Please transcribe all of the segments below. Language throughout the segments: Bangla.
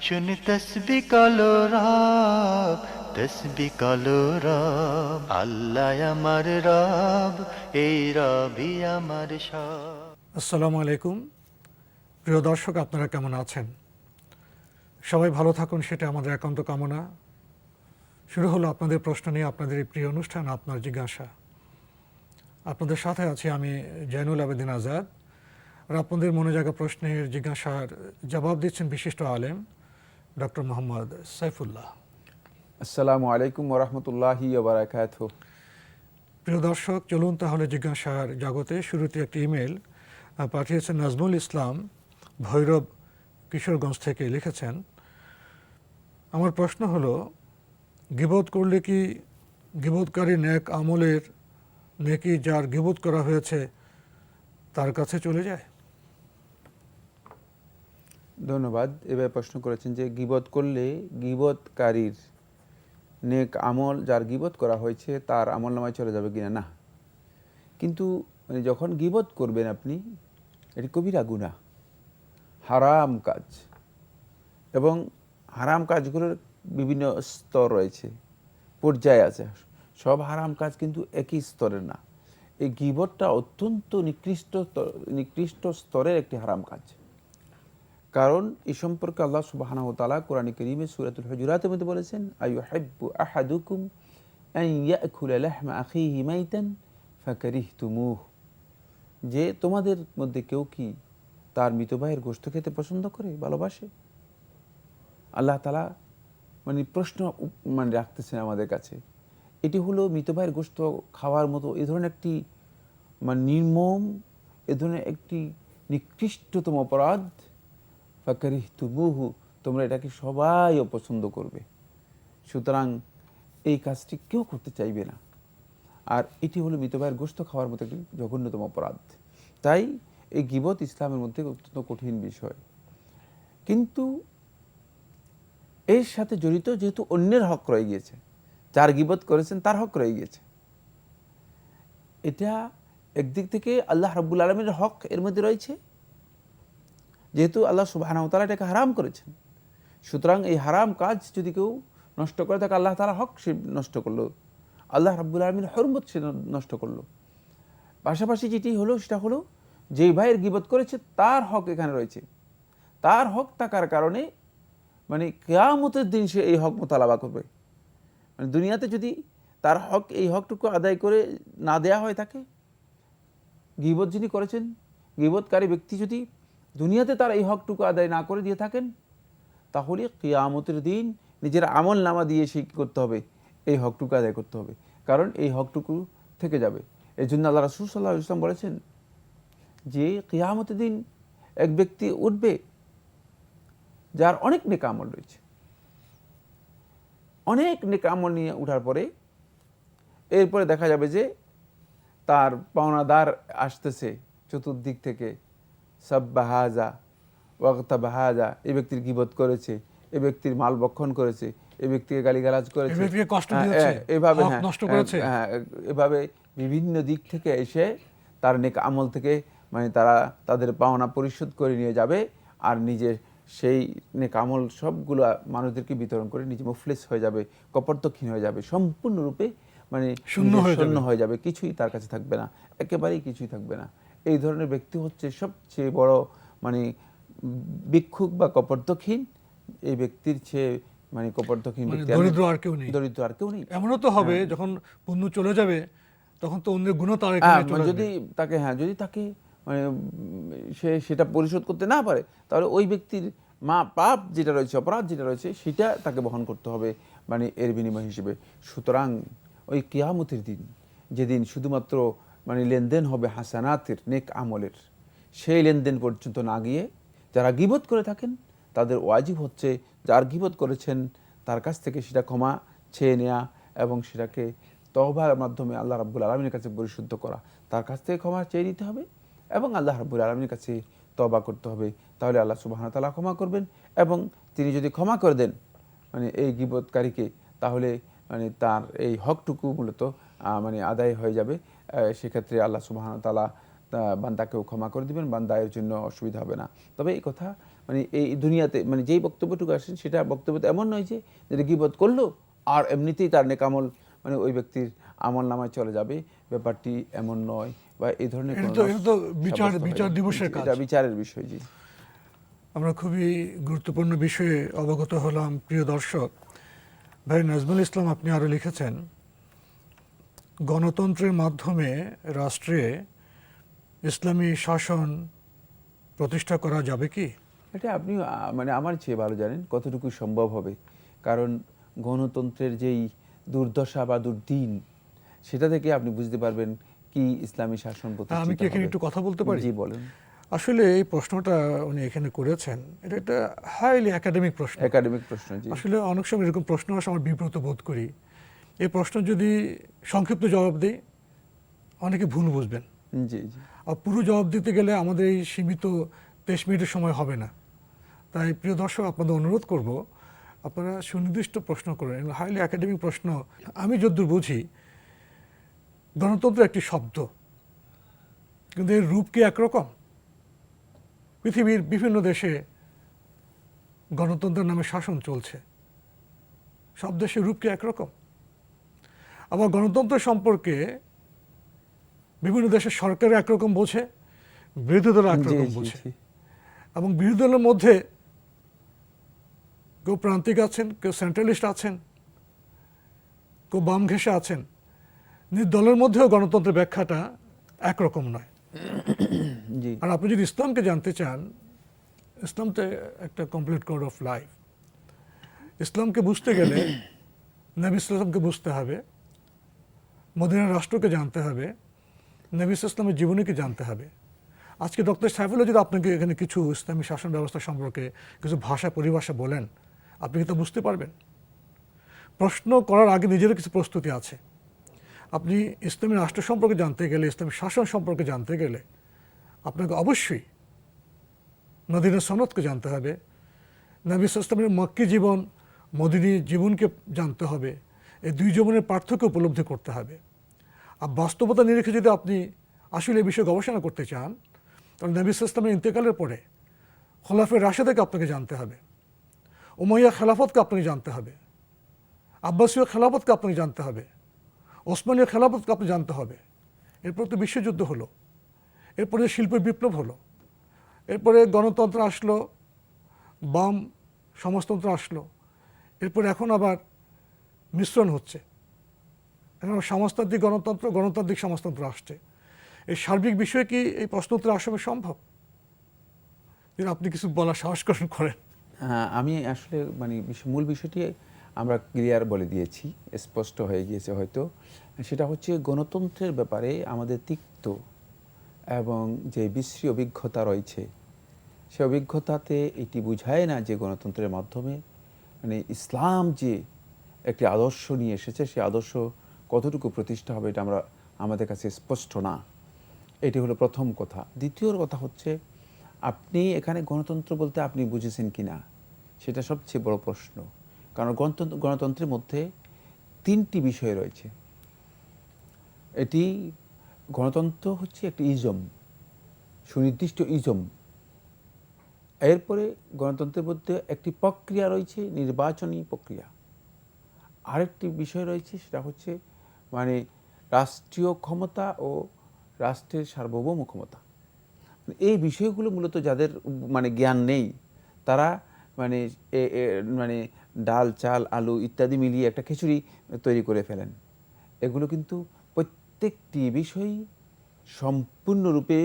শুনি তসবি কলো রব তসবি কলো রব আল্লাহ আমার রব এই রবি আমার সব আসসালামু আলাইকুম প্রিয় দর্শক আপনারা কেমন আছেন? সবাই ভালো থাকুন, সেটা আমাদের একান্ত কামনা। শুরু হলো আপনাদের প্রশ্ন নিয়ে আপনাদের এই প্রিয় অনুষ্ঠান, আপনার জিজ্ঞাসা। আপনাদের সাথে আছি আমি জৈনুল আবেদিন আজাদ। আর আপনাদের মনে জায়গা প্রশ্নের জিজ্ঞাসার জবাব দিচ্ছেন বিশিষ্ট আলেম। ডক্টর মোহাম্মদ সাইফুল্লাহ। আসসালামু আলাইকুম ওরহমতুল্লাহি বারাকাত প্রিয় দর্শক চলুন তাহলে জিজ্ঞাসার জগতে শুরুতে একটি ইমেল পাঠিয়েছেন নাজমুল ইসলাম ভৈরব কিশোরগঞ্জ থেকে লিখেছেন আমার প্রশ্ন হলো গিবোধ করলে কি গিবোধকারী ন্যাক আমলের নেকি যার গিবোধ করা হয়েছে তার কাছে চলে যায়? ধন্যবাদ। এবার প্রশ্ন করেছেন যে, গিবত করলে গিবতকারীর নেক আমল যার গিবত করা হয়েছে তার আমল নামায় চলে যাবে কিনা? না। কিন্তু মানে যখন গিবত করবেন আপনি, এটি কবিরা গুণা হারাম কাজ। এবং হারাম কাজগুলোর বিভিন্ন স্তর রয়েছে, পর্যায়ে আছে। সব হারাম কাজ কিন্তু একই স্তরের না। এই গিবতটা অত্যন্ত নিকৃষ্ট নিকৃষ্ট স্তরের একটি হারাম কাজ। কারণ এ সম্পর্কে আল্লাহ সুবহানাহু ওয়া তাআলা কোরআন করিমে সূরাতুল হুজুরাতের মধ্যে বলেছেন আহাদুকুম ইয়াকুলা লাহমা আখিহি যে তোমাদের মধ্যে কেউ কি তার মৃত ভাইয়ের গোশত খেতে পছন্দ করে, ভালোবাসে? আল্লাহ তালা মানে প্রশ্ন মানে রাখতেছেন আমাদের কাছে। এটি হলো মৃত ভাইয়ের গোশত খাওয়ার মতো এ ধরনের একটি মানে নির্মম, এ ধরনের একটি নিকৃষ্টতম অপরাধ। ফাকারিহ তুমুহু তোমরা এটাকে সবাই অপছন্দ করবে। সুতরাং এই কাজটি কেউ করতে চাইবে না। আর এটি হলো মৃত গোস্ত খাওয়ার মতো একটি জঘন্যতম অপরাধ। তাই এই গিবত ইসলামের মধ্যে অত্যন্ত কঠিন বিষয়। কিন্তু এর সাথে জড়িত যেহেতু অন্যের হক রয়ে গিয়েছে, যার গিবত করেছেন তার হক রয়ে গিয়েছে। এটা একদিক থেকে আল্লাহ রাব্বুল আলমের হক এর মধ্যে রয়েছে যেহেতু আল্লাহ সুবাহানাউতালা এটাকে হারাম করেছেন। সুতরাং এই হারাম কাজ যদি কেউ নষ্ট করে থাকে আল্লাহ তালা হক সে নষ্ট করল। আল্লাহ রাব্বুল আলমীর হরমত সে নষ্ট করল। পাশাপাশি যেটি হলো, সেটা হলো, যেই ভাইয়ের গিবত করেছে, তার হক এখানে রয়েছে। তার হক থাকার কারণে মানে কেয়ামতের দিন সে এই হক মোতালাবা করবে। মানে দুনিয়াতে যদি তার হক, এই হকটুকু আদায় করে না দেয়া হয় তাকে গিবত যিনি করেছেন, গিবতকারী ব্যক্তি যদি দুনিয়াতে তারা এই হকটুকু আদায় না করে দিয়ে থাকেন, তাহলে কিয়ামতের দিন নিজের আমল নামা দিয়ে সে করতে হবে? এই হকটুকু আদায় করতে হবে। কারণ এই হকটুকু থেকে যাবে। এই জন্য আল্লাহ রাসুল সাল্লাহ ইসলাম বলেছেন যে কিয়ামতের দিন এক ব্যক্তি উঠবে যার অনেক নেক আমল রয়েছে। অনেক নেক আমল নিয়ে উঠার পরে এরপরে দেখা যাবে যে তার পাওনাদার আসতেছে চতুর্দিক থেকে। সব বাহাজা ওয়াক্তা বাহাজা এই ব্যক্তির গিবত করেছে এই ব্যক্তির মাল বক্ষণ করেছে এই ব্যক্তিকে গালিগালাজ করেছে। হ্যাঁ, দিয়েছে, হ্যাঁ, এভাবে হ্যাঁ, নষ্ট হ্যাঁ, করেছে। এভাবে বিভিন্ন দিক থেকে এসে তার নেক আমল থেকে মানে তারা তাদের পাওনা পরিশোধ করে নিয়ে যাবে আর নিজে সেই নেক আমল সবগুলো মানুষদেরকে বিতরণ করে নিজে মুফলেস হয়ে যাবে কপর্তক্ষীণ হয়ে যাবে সম্পূর্ণরূপে মানে শূন্য শূন্য হয়ে যাবে কিছুই তার কাছে থাকবে না একেবারেই কিছুই থাকবে না। এই ধরনের ব্যক্তি হচ্ছে সবচেয়ে বড় মানে ভিক্ষুক বা কপর্তক্ষীণ এই ব্যক্তির চেয়ে মানে কপর্তক্ষীণ মানে দরিদ্র আর কেউ নেই। দরিদ্র আর কেউ নেই এমনও তো হবে যখন পুণ্য চলে যাবে তখন তো অন্যের গুণ তার হ্যাঁ, মানে। যদি তাকে হ্যাঁ যদি তাকে মানে সে সেটা পরিশোধ করতে না পারে তাহলে ওই ব্যক্তির মা পাপ যেটা রয়েছে অপরাধ যেটা রয়েছে সেটা তাকে বহন করতে হবে মানে এর বিনিময় হিসেবে সুতরাং ওই কিয়ামতের দিন যেদিন শুধুমাত্র মানে লেনদেন হবে হাসানাতের নেক আমলের। সেই লেনদেন পর্যন্ত না গিয়ে যারা গিবত করে থাকেন, তাদের ওয়াজিব হচ্ছে যার গিবত করেছেন, তার কাছ থেকে সেটা ক্ষমা চেয়ে নেওয়া এবং সেটাকে তহবার মাধ্যমে আল্লাহ রাব্বুল আলমীর কাছে পরিশুদ্ধ করা। তার কাছ থেকে ক্ষমা চেয়ে নিতে হবে এবং আল্লাহ রাব্বুল আলমীর কাছে তবা করতে হবে। তাহলে আল্লাহ সুবাহ তালা ক্ষমা করবেন এবং তিনি যদি ক্ষমা করে দেন মানে এই গিবতকারীকে, তাহলে মানে তার এই হকটুকু মূলত মানে আদায় হয়ে যাবে। সেক্ষেত্রে আল্লাহ সুবাহ তালা বান্দাকেও ক্ষমা করে দিবেন বান্দা এর জন্য অসুবিধা হবে না। তবে এই কথা মানে এই দুনিয়াতে মানে যেই বক্তব্যটুকু আসেন সেটা বক্তব্য তো এমন নয় যে যেটা গিবত করল আর এমনিতেই তার নেকামল মানে ওই ব্যক্তির আমল নামায় চলে যাবে ব্যাপারটি এমন নয় বা এই ধরনের বিচার- বিচার দিবসের কাজ। বিচারের বিষয় জি। আমরা খুবই গুরুত্বপূর্ণ বিষয়ে অবগত হলাম প্রিয় দর্শক। ভাই নাজমুল ইসলাম আপনি আরও লিখেছেন গণতন্ত্রের মাধ্যমে রাষ্ট্রে ইসলামী শাসন প্রতিষ্ঠা করা যাবে কি? এটা আপনি মানে আমার চেয়ে ভালো জানেন কতটুকু সম্ভব হবে। কারণ গণতন্ত্রের যেই দুর্দশা বা দুর্দিন সেটা থেকে আপনি বুঝতে পারবেন কি ইসলামী শাসন আমি কি এখানে একটু কথা বলতে পারি? জি বলেন। আসলে এই প্রশ্নটা উনি এখানে করেছেন এটা একটা হাইলি একাডেমিক প্রশ্ন। একাডেমিক প্রশ্ন আসলে অনেক সময় এরকম প্রশ্ন আসে আমার বিব্রত বোধ করি। এই প্রশ্ন যদি সংক্ষিপ্ত জবাব দিই অনেকে ভুল বুঝবেন। জি জি। আর পুরো জবাব দিতে গেলে আমাদের এই সীমিত তেইশ মিনিটের সময় হবে না। তাই প্রিয় দর্শক আপনাদের অনুরোধ করব আপনারা সুনির্দিষ্ট প্রশ্ন করেন হাইলি একাডেমিক প্রশ্ন। আমি যদ্দূর বুঝি গণতন্ত্র একটি শব্দ কিন্তু এর রূপ কি একরকম? পৃথিবীর বিভিন্ন দেশে গণতন্ত্রের নামে শাসন চলছে। সব দেশের রূপ কি একরকম? আবার গণতন্ত্র সম্পর্কে বিভিন্ন দেশের সরকার একরকম বোঝে বিরোধী দল একরকম বোঝে। এবং বিরোধী দলের মধ্যে কেউ প্রান্তিক আছেন কেউ সেন্ট্রালিস্ট আছেন কেউ বাম ঘেঁষে আছেন। নিজ দলের মধ্যেও গণতন্ত্রের ব্যাখ্যাটা একরকম নয়। আর আপনি যদি ইসলামকে জানতে চান ইসলাম তো একটা কমপ্লিট কোড অফ লাইফ ইসলামকে বুঝতে গেলে নবী ইসলামকে বুঝতে হবে মদিনার রাষ্ট্রকে জানতে হবে, নবী ইসলামের জীবনীকে জানতে হবে। আজকে ডক্টর সাইফুল্লাহ যদি আপনাকে এখানে কিছু ইসলামী শাসন ব্যবস্থা সম্পর্কে কিছু ভাষা, পরিভাষা বলেন, আপনি কি তা বুঝতে পারবেন? প্রশ্ন করার আগে নিজেরও কিছু প্রস্তুতি আছে। আপনি ইসলামী রাষ্ট্র সম্পর্কে জানতে গেলে, ইসলামী শাসন সম্পর্কে জানতে গেলে আপনাকে অবশ্যই মদিনা সনদকে জানতে হবে। নবী ইসলামের মক্কি জীবন, মদিনী জীবনকে জানতে হবে। এই দুই জীবনের পার্থক্য উপলব্ধি করতে হবে। আর বাস্তবতা নিরিখে যদি আপনি আসলে এই বিষয়ে গবেষণা করতে চান, তাহলে নবী ইসলামের ইন্তেকালের পরে খোলাফের রাশেদাকে আপনাকে জানতে হবে, উমাইয়া খেলাফতকে আপনাকে জানতে হবে, আব্বাসীয় খেলাফতকে আপনাকে জানতে হবে, ওসমানীয় খেলাফতকে আপনি জানতে হবে। এরপর তো বিশ্বযুদ্ধ হলো, এরপরে শিল্প বিপ্লব হলো, এরপরে গণতন্ত্র আসলো, বাম সমাজতন্ত্র আসলো, এরপর এখন আবার মিশ্রণ হচ্ছে। এখন সমাজতান্ত্রিক গণতন্ত্র গণতান্ত্রিক সমাজতন্ত্র আসছে। এই সার্বিক বিষয়ে কি এই প্রশ্ন উত্তর আসলে সম্ভব? যদি আপনি কিছু বলার সাহস করেন করেন। হ্যাঁ, আমি আসলে মানে মূল বিষয়টি আমরা ক্লিয়ার বলে দিয়েছি স্পষ্ট হয়ে গিয়েছে হয়তো। সেটা হচ্ছে গণতন্ত্রের ব্যাপারে আমাদের তিক্ত এবং যে বিশ্রী অভিজ্ঞতা রয়েছে সে অভিজ্ঞতাতে এটি বুঝায় না যে গণতন্ত্রের মাধ্যমে মানে ইসলাম যে একটি আদর্শ নিয়ে এসেছে, সেই আদর্শ কতটুকু প্রতিষ্ঠা হবে এটা আমরা, আমাদের কাছে স্পষ্ট না। এটি হলো প্রথম কথা। দ্বিতীয় কথা হচ্ছে, আপনি এখানে গণতন্ত্র বলতে আপনি বুঝেছেন কি না সেটা সবচেয়ে বড় প্রশ্ন। কারণ গণতন্ত্র, গণতন্ত্রের মধ্যে তিনটি বিষয় রয়েছে। এটি গণতন্ত্র হচ্ছে একটি ইজম, সুনির্দিষ্ট ইজম। এরপরে গণতন্ত্রের মধ্যে একটি প্রক্রিয়া রয়েছে, নির্বাচনী প্রক্রিয়া। আরেকটি বিষয় রয়েছে, সেটা হচ্ছে মানে রাষ্ট্রীয় ক্ষমতা ও রাষ্ট্রের সার্বভৌম ক্ষমতা। মানে এই বিষয়গুলো মূলত যাদের মানে জ্ঞান নেই, তারা মানে মানে ডাল, চাল, আলু ইত্যাদি মিলিয়ে একটা খিচুড়ি তৈরি করে ফেলেন। এগুলো কিন্তু প্রত্যেকটি বিষয়ই সম্পূর্ণরূপে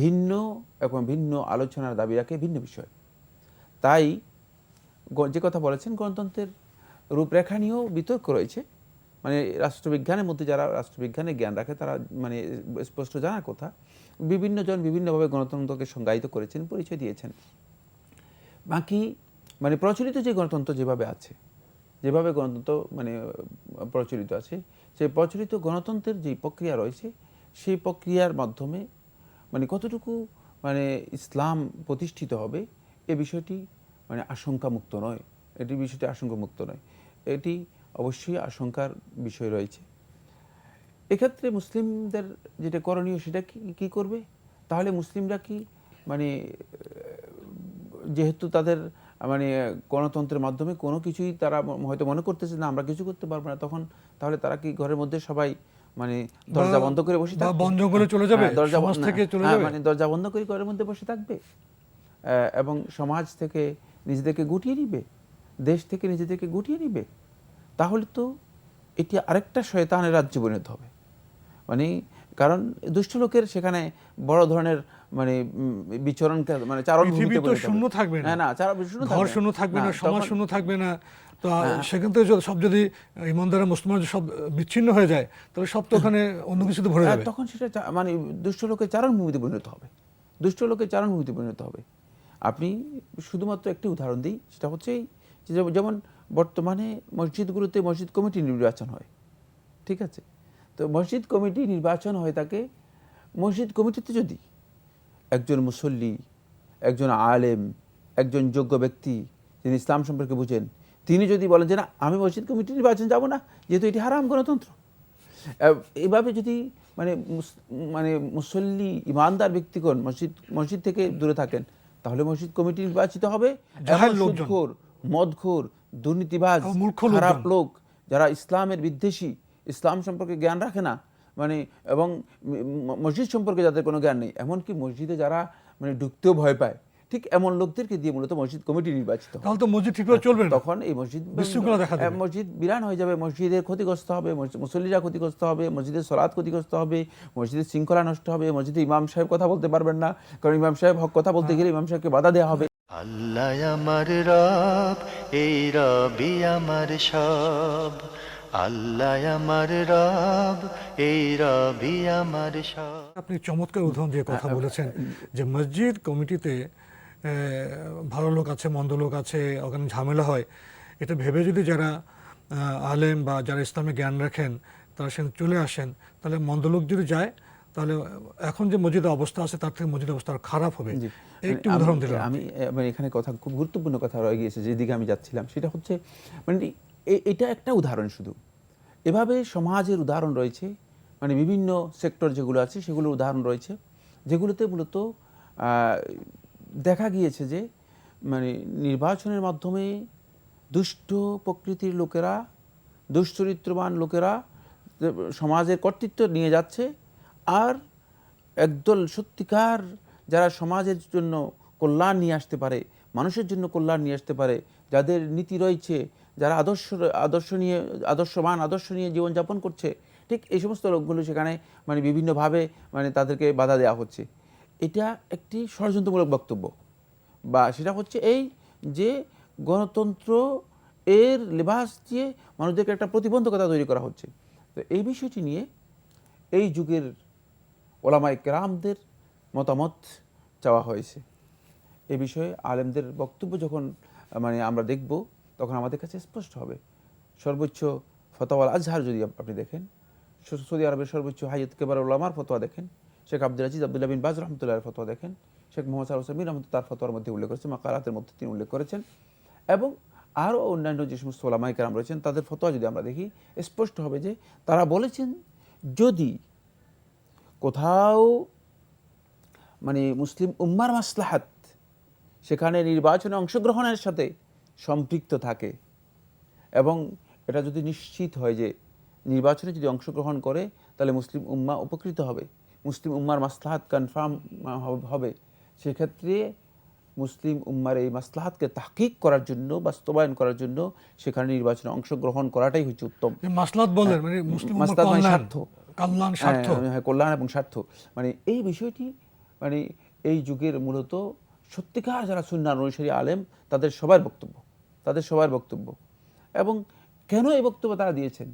ভিন্ন এবং ভিন্ন আলোচনার দাবি রাখে ভিন্ন বিষয়। তাই যে কথা বলেছেন গণতন্ত্রের রূপরেখা নিয়েও বিতর্ক রয়েছে। মানে রাষ্ট্রবিজ্ঞানের মধ্যে যারা রাষ্ট্রবিজ্ঞানে জ্ঞান রাখে, তারা মানে স্পষ্ট জানা কথা বিভিন্ন জন বিভিন্নভাবে গণতন্ত্রকে সংজ্ঞায়িত করেছেন, পরিচয় দিয়েছেন। বাকি মানে প্রচলিত যে গণতন্ত্র যেভাবে আছে, যেভাবে গণতন্ত্র মানে প্রচলিত আছে সেই প্রচলিত গণতন্ত্রের যে প্রক্রিয়া রয়েছে, সেই প্রক্রিয়ার মাধ্যমে মানে কতটুকু মানে ইসলাম প্রতিষ্ঠিত হবে, এ বিষয়টি মানে আশঙ্কামুক্ত নয়। এটি বিষয়টি আশঙ্কামুক্ত নয়। এটি অবশ্যই আশঙ্কার বিষয় রয়েছে। এক্ষেত্রে মুসলিমদের যেটা করণীয় সেটা কি কি করবে? তাহলে মুসলিমরা কি মানে যেহেতু তাদের মানে গণতন্ত্রের মাধ্যমে কোনো কিছুই তারা হয়তো মনে করতেছে না আমরা কিছু করতে পারব না তখন তাহলে তারা কি ঘরের মধ্যে সবাই মানে দরজা বন্ধ করে বসে থাকবে? বন জঙ্গলে চলে যাবে, হ্যাঁ, দরজা বন্ধ- থেকে চলে হ্যাঁ, যাবে। মানে দরজা বন্ধ করে ঘরের মধ্যে বসে থাকবে। এবং সমাজ থেকে নিজেদেরকে গুটিয়ে নিবে? দেশ থেকে নিজেদেরকে গুটিয়ে নিবে তাহলে তো এটি আরেকটা শয়তানের রাজ্যে পরিণত হবে। মানে কারণ দুষ্ট লোকের সেখানে বড় ধরনের মানে বিচরণ মানে চারণ তো শূন্য থাকবে না। না না চার শূন্য ঘর শূন্য থাকবে না সমাজ শূন্য থাকবে না। তো হ্যাঁ। সেখান থেকে যদি- সব যদি ইমানদারা মুসলমান সব বিচ্ছিন্ন হয়ে যায় তাহলে সব তো ওখানে অন্য কিছুতে ভরে যাবে। তখন সেটা মানে দুষ্ট লোকের চারণভূমিতে পরিণত হবে। দুষ্ট লোকের চারণভূমিতে পরিণত হবে। আপনি শুধুমাত্র একটি উদাহরণ দিই সেটা হচ্ছে যেমন- বর্তমানে মসজিদগুলোতে মসজিদ কমিটি নির্বাচন হয় ঠিক আছে? তো মসজিদ কমিটি নির্বাচন হয় থাকে মসজিদ কমিটিতে যদি একজন মুসল্লি একজন আলেম একজন যোগ্য ব্যক্তি যিনি ইসলাম সম্পর্কে বুঝেন তিনি যদি বলেন যে না আমি মসজিদ কমিটি নির্বাচন যাব না যেহেতু এটি হারাম গণতন্ত্র। এভাবে যদি মানে মানে মুসল্লি ইমানদার ব্যক্তিগণ মসজিদ মসজিদ থেকে দূরে থাকেন তাহলে মসজিদ কমিটি নির্বাচিত হবে। এমন লোকজন। মদখোর দুর্নীতিবাজ খারাপ লোক যারা ইসলামের বিদ্বেষী ইসলাম সম্পর্কে জ্ঞান রাখে না মানে এবং মসজিদ সম্পর্কে যাদের কোনো জ্ঞান নেই এমনকি মসজিদে যারা মানে ঢুকতেও ভয় পায় ঠিক এমন লোকদেরকে দিয়ে মূলত মসজিদ কমিটি নির্বাচিত হয়। তাহলে তো মসজিদ ঠিকভাবে চলবে তখন এই মসজিদ দেখা হ্যাঁ, মসজিদ বিরান হয়ে যাবে মসজিদের ক্ষতিগ্রস্ত হবে মুসল্লিরা ক্ষতিগ্রস্ত হবে মসজিদের সলাদ ক্ষতিগ্রস্ত হবে মসজিদের শৃঙ্খলা নষ্ট হবে মসজিদে ইমাম সাহেব কথা বলতে পারবেন না কারণ ইমাম সাহেব হক কথা বলতে গেলে ইমাম সাহেবকে বাধা দেওয়া হবে। আল্লাহ আমার রব এই রবি আমার সব। আল্লাহ আমার রব এই রবি আমার সব। আপনি চমৎকার উদাহরণ দিয়ে কথা বলেছেন যে মসজিদ কমিটিতে ভালো লোক আছে মন্দ লোক আছে ওখানে ঝামেলা হয়। এটা ভেবে যদি যারা আলেম বা যারা ইসলামে জ্ঞান রাখেন তারা সেখানে চলে আসেন তাহলে মন্দ লোক যদি যায় তাহলে এখন যে মসজিদের অবস্থা আছে তার থেকে মসজিদের অবস্থা খারাপ হবে। একটি উদাহরণ দিলাম। আমি মানে এখানে কথা খুব গুরুত্বপূর্ণ কথা রয়ে গিয়েছে যেদিকে আমি যাচ্ছিলাম। সেটা হচ্ছে মানে এটা একটা উদাহরণ শুধু। এভাবে সমাজের উদাহরণ রয়েছে মানে বিভিন্ন সেক্টর যেগুলো আছে সেগুলোর উদাহরণ রয়েছে যেগুলোতে মূলত দেখা গিয়েছে যে মানে নির্বাচনের মাধ্যমে দুষ্ট প্রকৃতির লোকেরা দুশ্চরিত্রবান লোকেরা সমাজের কর্তৃত্ব নিয়ে যাচ্ছে আর একদল সত্যিকার যারা সমাজের জন্য কল্যাণ নিয়ে আসতে পারে, মানুষের জন্য কল্যাণ নিয়ে আসতে পারে, যাদের নীতি রয়েছে, যারা আদর্শ আদর্শ নিয়ে, আদর্শবান, আদর্শ নিয়ে জীবনযাপন করছে, ঠিক এই সমস্ত লোকগুলো সেখানে মানে বিভিন্নভাবে মানে তাদেরকে বাধা দেওয়া হচ্ছে। এটা একটি ষড়যন্ত্রমূলক বক্তব্য বা সেটা হচ্ছে এই যে গণতন্ত্র এর লেবাস দিয়ে মানুষদেরকে একটা প্রতিবন্ধকতা তৈরি করা হচ্ছে। তো এই বিষয়টি নিয়ে এই যুগের ওলামাই কেরামদের মতামত চাওয়া হয়েছে। এ বিষয়ে আলেমদের বক্তব্য যখন মানে আমরা দেখব, তখন আমাদের কাছে স্পষ্ট হবে। সর্বোচ্চ ফতোয়াল আজহার যদি আপনি দেখেন সৌদি আরবের সর্বোচ্চ হাইয়ত কেবার ওলামার ফতোয়া দেখেন, শেখ আব্দুল আজিজ আব্দুল্লাহ বিন বাজ রহমতুল্লাহর ফতোয়া দেখেন, শেখ মোহাম্মদ হোসেন রহমত তার ফতোয়ার মধ্যে উল্লেখ করেছেন, মাকারাতের মধ্যে তিনি উল্লেখ করেছেন। এবং আরও অন্যান্য যে সমস্ত ওলামাই কেরাম রয়েছেন, তাদের ফতোয়া যদি আমরা দেখি, স্পষ্ট হবে যে তারা বলেছেন, যদি কোথাও মানে মুসলিম উম্মার মাসলাহাত সেখানে নির্বাচনে অংশগ্রহণের সাথে সম্পৃক্ত থাকে এবং এটা যদি নিশ্চিত হয় যে নির্বাচনে যদি অংশগ্রহণ করে তাহলে মুসলিম উম্মা উপকৃত হবে। মুসলিম উম্মার মাসলাহাত কনফার্ম হবে সেক্ষেত্রে মুসলিম উম্মার এই মাসলাহাতকে তাহকিক করার জন্য বাস্তবায়ন করার জন্য সেখানে নির্বাচনে অংশগ্রহণ করাটাই হচ্ছে উত্তম। মাসলাত বললেন মানে মুসলিম মানে স্বার্থ। কল্যাণ স্বার্থ হ্যাঁ, কল্যাণ এবং স্বার্থ মানে এই বিষয়টি মানে এই যুগের মূলত সত্যিকার যারা সুন্নার অনুসারী আলেম তাদের সবার বক্তব্য তাদের সবার বক্তব্য। এবং কেন এই বক্তব্য তারা দিয়েছেন?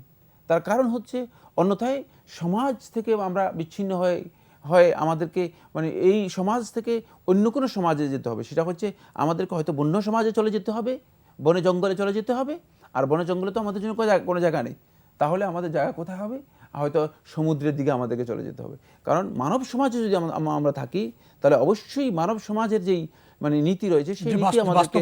তার কারণ হচ্ছে অন্যথায় সমাজ থেকে আমরা বিচ্ছিন্ন হয়ে হয় আমাদেরকে মানে এই সমাজ থেকে অন্য কোনো সমাজে যেতে হবে। সেটা হচ্ছে আমাদেরকে হয়তো বন্য সমাজে চলে যেতে হবে বনে জঙ্গলে চলে যেতে হবে আর বনে জঙ্গলে তো আমাদের জন্য কোনো জায়গা নেই। তাহলে আমাদের জায়গা কোথায় হবে? হয়তো সমুদ্রের দিকে আমাদেরকে চলে যেতে হবে। কারণ মানব সমাজে যদি আমরা- থাকি তাহলে অবশ্যই মানব সমাজের যেই মানে নীতি রয়েছে সেই নীতি আমাদেরকে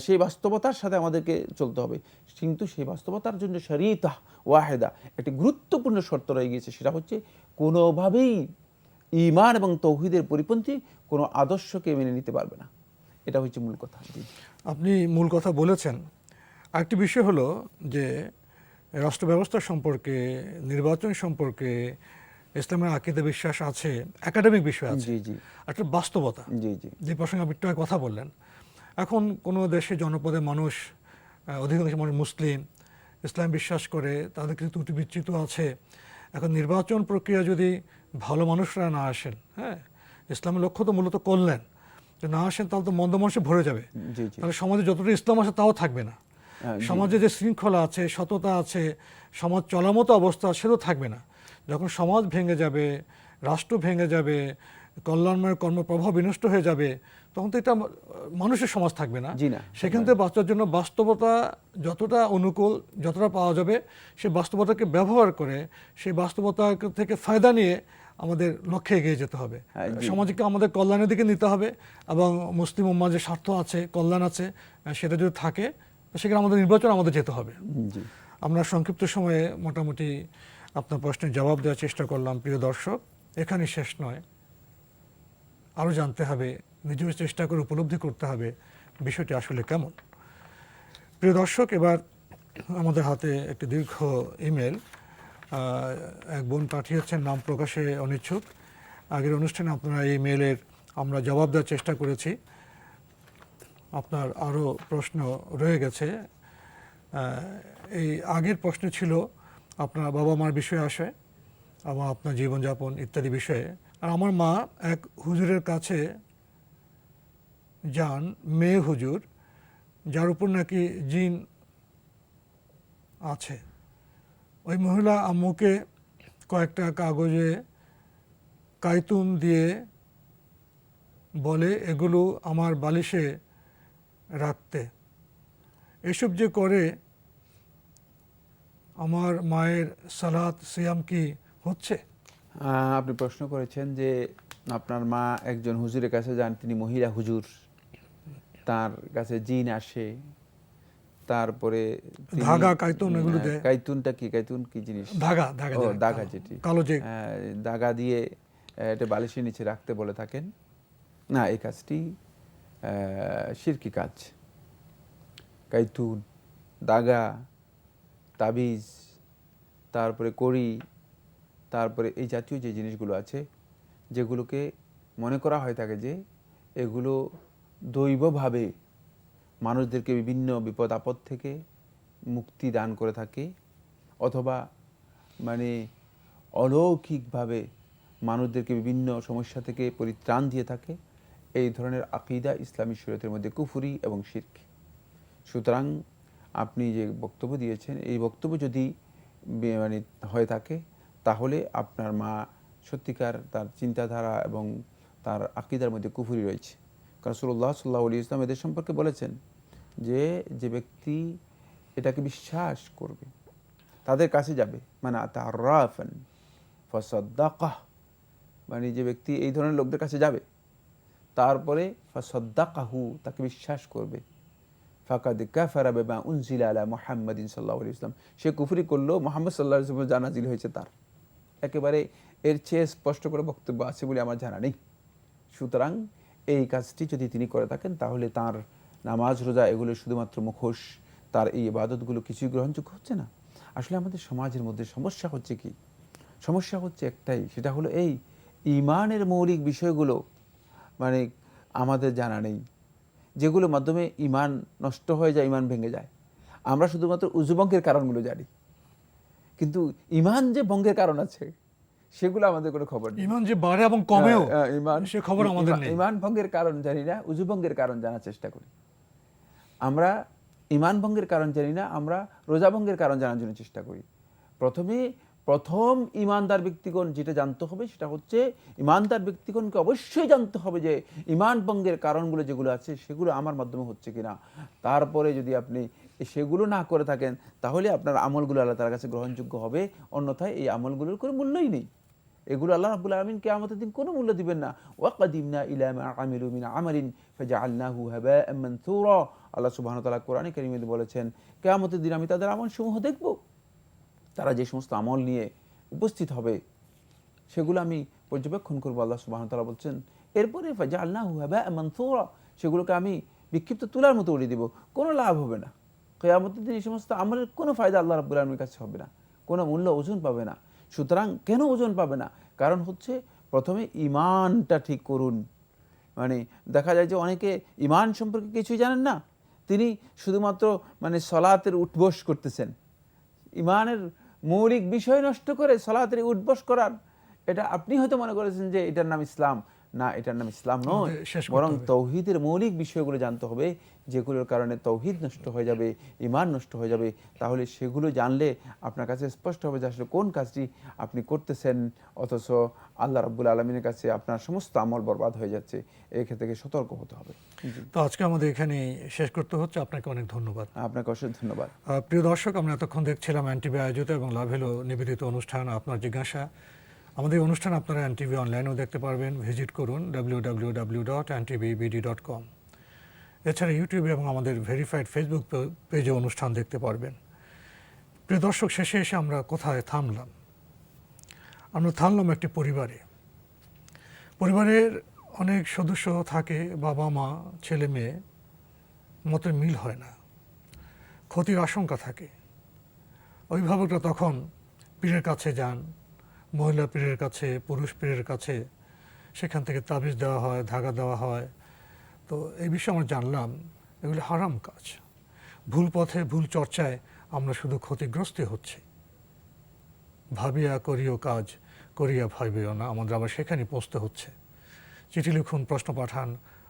সেই বাস্তবতার সাথে আমাদেরকে চলতে হবে। কিন্তু সেই বাস্তবতার জন্য শরীয়তা ওয়াহেদা একটি গুরুত্বপূর্ণ শর্ত রয়ে গিয়েছে। সেটা হচ্ছে কোনোভাবেই ইমান এবং তৌহিদের পরিপন্থী কোনো আদর্শকে মেনে নিতে পারবে না। এটা হচ্ছে মূল কথা। আপনি মূল কথা বলেছেন। আরেকটি বিষয় হলো যে রাষ্ট্র ব্যবস্থা সম্পর্কে নির্বাচন সম্পর্কে ইসলামের আকিদে বিশ্বাস আছে একাডেমিক বিষয় আছে জি জি। একটা বাস্তবতা। জি জি। যে প্রসঙ্গে আপনি একটু কথা বললেন এখন কোনো দেশে জনপদে মানুষ অধিকাংশ মানুষ মুসলিম ইসলাম বিশ্বাস করে তাদের কিন্তু ত্রুটি বিচ্যুত আছে। এখন নির্বাচন প্রক্রিয়া যদি ভালো মানুষরা না আসেন হ্যাঁ ইসলামের লক্ষ্য তো মূলত যে না আসেন তাহলে তো মন্দ মানুষে ভরে যাবে। তাহলে সমাজে যতটা ইসলাম আছে তাও থাকবে না। সমাজে যে শৃঙ্খলা আছে সততা আছে সমাজ চলামতো অবস্থা সে তো থাকবে না। যখন সমাজ ভেঙে যাবে রাষ্ট্র ভেঙে যাবে কল্যাণময় কর্মপ্রভাব বিনষ্ট হয়ে যাবে তখন তো এটা মানুষের সমাজ থাকবে না। সেখান থেকে বাঁচার জন্য বাস্তবতা যতটা অনুকূল যতটা পাওয়া যাবে সেই বাস্তবতাকে ব্যবহার করে সেই বাস্তবতা থেকে ফায়দা নিয়ে আমাদের লক্ষ্যে এগিয়ে যেতে হবে। সমাজকে আমাদের কল্যাণের দিকে নিতে হবে এবং মুসলিম উম্মার যে স্বার্থ আছে কল্যাণ আছে সেটা যদি থাকে সেখানে আমাদের নির্বাচন আমাদের যেতে হবে। আমরা সংক্ষিপ্ত সময়ে মোটামুটি আপনার প্রশ্নের জবাব দেওয়ার চেষ্টা করলাম প্রিয় দর্শক। এখানে শেষ নয়। আরও জানতে হবে নিজেও চেষ্টা করে উপলব্ধি করতে হবে বিষয়টি আসলে কেমন। প্রিয় দর্শক এবার আমাদের হাতে একটি দীর্ঘ ইমেল। এক বোন পাঠিয়েছেন নাম প্রকাশে অনিচ্ছুক। আগের অনুষ্ঠানে আপনারা এই মেলের আমরা জবাব দেওয়ার চেষ্টা করেছি। আপনার আরও প্রশ্ন রয়ে গেছে। এই আগের প্রশ্ন ছিল, আপনার বাবা মার বিষয়ে আসে এবং আপনার জীবনযাপন ইত্যাদি বিষয়ে। আর আমার মা এক হুজুরের কাছে যান, মেয়ে হুজুর, যার উপর নাকি জিন আছে। ওই মহিলা আম্মুকে কয়েকটা কাগজে কাইতুন দিয়ে বলে, এগুলো আমার বালিশে রাখতে। এসব যে করে আমার মায়ের সালাত সিয়াম কি হচ্ছে? আপনি প্রশ্ন করেছেন যে আপনার মা একজন হুজুরের কাছে যান তিনি মহিলা হুজুর। তার কাছে জিন আসে তারপরে ধাগা, কাইতুন এগুলো হ্যাঁ, দেয়। কাইতুনটা কি কাইতুন কি জিনিস? ধাগা ধাগা ও কালো- যেটি। কালো যে আহ, দাগা দিয়ে এটা বালিশের নিচে রাখতে বলে থাকেন। না এই কাজটি শিরকি কাজ কাইতুন, দাগা, তাবিজ, তারপরে কড়ি, তারপরে এই জাতীয় যে জিনিসগুলো আছে, যেগুলোকে মনে করা হয় থাকে যে এগুলো দৈবভাবে মানুষদেরকে বিভিন্ন বিপদ, আপদ থেকে মুক্তি দান করে থাকে অথবা মানে অলৌকিকভাবে মানুষদেরকে বিভিন্ন সমস্যা থেকে পরিত্রাণ দিয়ে থাকে। এই ধরনের আকিদা ইসলামী শরীয়তের মধ্যে কুফুরি এবং শির্ক। সুতরাং আপনি যে বক্তব্য দিয়েছেন, এই বক্তব্য যদি মানে হয়ে থাকে, তাহলে আপনার মা সত্যিকার তার চিন্তাধারা এবং তার আকিদার মধ্যে কুফুরি রয়েছে। কারণ সুল্লাহ সাল্লাহ আলী ইসলাম এদের সম্পর্কে বলেছেন যে যে ব্যক্তি এটাকে বিশ্বাস করবে, তাদের কাছে যাবে। মানে তার রাফান ফসদ্দাকাহ মানে যে ব্যক্তি এই ধরনের লোকদের কাছে যাবে। তারপরে ফসদ্দাকাহু, তাকে বিশ্বাস করবে। ফাকাদ কাফারা বেমা উনজিলা আলা মুহাম্মাদিন সাল্লাল্লাহু আলাইহি ইসলাম সে কুফরি করল, মোহাম্মদ সাল্লাহ আলাইহি জানাজিল হয়েছে তার। একেবারে এর চেয়ে স্পষ্ট করে বক্তব্য আছে বলে আমার জানা নেই। সুতরাং এই কাজটি যদি তিনি করে থাকেন, তাহলে তার নামাজ, রোজা এগুলো শুধুমাত্র মুখোশ, তার এই ইবাদতগুলো কিছুই গ্রহণযোগ্য হচ্ছে না। আসলে আমাদের সমাজের মধ্যে সমস্যা হচ্ছে কি? সমস্যা হচ্ছে একটাই, সেটা হলো এই ইমানের মৌলিক বিষয়গুলো মানে আমাদের জানা নেই। যেগুলোর মাধ্যমে ইমান নষ্ট হয়ে যায় ইমান ভেঙে যায়। আমরা শুধুমাত্র উজুবঙ্গের কারণগুলো জানি। কিন্তু ইমান যে ভঙ্গের কারণ আছে সেগুলো আমাদের কোনো খবর নেই। ইমান যে বাড়ে এবং কমেও ইমান সে খবর আমাদের নেই। ইমান ভঙ্গের কারণ জানি না উজু ভঙ্গের কারণ জানার চেষ্টা করি। আমরা ইমান ভঙ্গের কারণ জানি না আমরা রোজা ভঙ্গের কারণ জানার জন্য চেষ্টা করি। প্রথমে প্রথম ইমানদার ব্যক্তিগণ যেটা জানতে হবে সেটা হচ্ছে ইমানদার ব্যক্তিগণকে অবশ্যই জানতে হবে যে ইমান ভঙ্গের কারণগুলো যেগুলো আছে সেগুলো আমার মাধ্যমে হচ্ছে কিনা। তারপরে যদি আপনি সেগুলো না করে থাকেন, তাহলে আপনার আমলগুলো আল্লাহ তার কাছে গ্রহণযোগ্য হবে। অন্যথায় এই আমলগুলোর কোনো মূল্যই নেই। এগুলো আল্লাহ রাব্বুল আলামিন কিয়ামতের দিন কোনো মূল্য দিবেন না। ওয়াকাদিমনা ইলা মা আমিলু মিন আমালিন ফাজআলনাহু হাবাআম মানসুরা। আল্লাহ সুবহানাহু ওয়া কোরআনে বলেছেন, কিয়ামতের দিন আমি তাদের আমলসমূহ দেখব। তারা যে সমস্ত আমল নিয়ে উপস্থিত হবে, সেগুলো আমি পর্যবেক্ষণ করব। আল্লাহ তাআলা বলছেন, এরপরে ফাজআলনাহু হাবাআম মানসুরা সেগুলোকে আমি বিক্ষিপ্ত তুলার মতো উড়িয়ে দিব। কোনো লাভ হবে না। কেয়ামতের দিন এই সমস্ত আমলের কোনো ফায়দা আল্লাহ রাব্বুল আলমীর কাছে হবে না। কোনো মূল্য ওজন পাবে না। সুতরাং কেন ওজন পাবে না? কারণ হচ্ছে, প্রথমে ইমানটা ঠিক করুন। মানে দেখা যায় যে অনেকে ইমান সম্পর্কে কিছুই জানেন না। তিনি শুধুমাত্র মানে সলাতের উঠবস করতেছেন। ইমানের মৌলিক বিষয় নষ্ট করে সলাতের উঠবস করার, এটা আপনি হয়তো মনে করেছেন যে এটার নাম ইসলাম। না এটার নাম ইসলাম নয় বরং তৌহিদের মৌলিক বিষয়গুলো জানতে হবে যেগুলোর কারণে তৌহিদ নষ্ট হয়ে যাবে ইমান নষ্ট হয়ে যাবে। তাহলে সেগুলো জানলে আপনার কাছে স্পষ্ট হবে যে আসলে কোন কাজটি আপনি করতেছেন অথচ আল্লাহ রাব্বুল আলমিনের কাছে আপনার সমস্ত আমল বরবাদ হয়ে যাচ্ছে। এক্ষেত্রে থেকে সতর্ক হতে হবে। তো আজকে আমাদের এখানে শেষ করতে হচ্ছে। আপনাকে অনেক ধন্যবাদ। আপনাকে অসংখ্য ধন্যবাদ। প্রিয় দর্শক আমরা এতক্ষণ দেখছিলাম এনটিভি আয়োজিত এবং লাভ হলো নিবেদিত অনুষ্ঠান আপনার জিজ্ঞাসা। আমাদের অনুষ্ঠান আপনারা এনটিভি অনলাইনেও দেখতে পারবেন। ভিজিট করুন W W W dot BD dot com এছাড়া ইউটিউবে এবং আমাদের ভেরিফাইড ফেসবুক পেজে অনুষ্ঠান দেখতে পারবেন। প্রিয় দর্শক, শেষে এসে আমরা কোথায় থামলাম? আমরা থামলাম একটি পরিবারে। পরিবারের অনেক সদস্য থাকে, বাবা মা, ছেলে মেয়ে মতের মিল হয় না। ক্ষতির আশঙ্কা থাকে। অভিভাবকরা তখন পীরের কাছে যান মহিলা পীরের কাছে, পুরুষ পীরের কাছে সেখান থেকে তাবিজ দেওয়া হয়, ধাগা দেওয়া হয়। তো এই বিষয়ে আমরা জানলাম, এগুলি হারাম কাজ। ভুল পথে ভুল চর্চায় আমরা শুধু ক্ষতিগ্রস্ত হচ্ছি। ভাবিয়া করিও কাজ, করিয়া ভাবিও না, আমাদের আবার সেখানে পৌঁছতে হচ্ছে। চিঠি লিখুন, প্রশ্ন পাঠান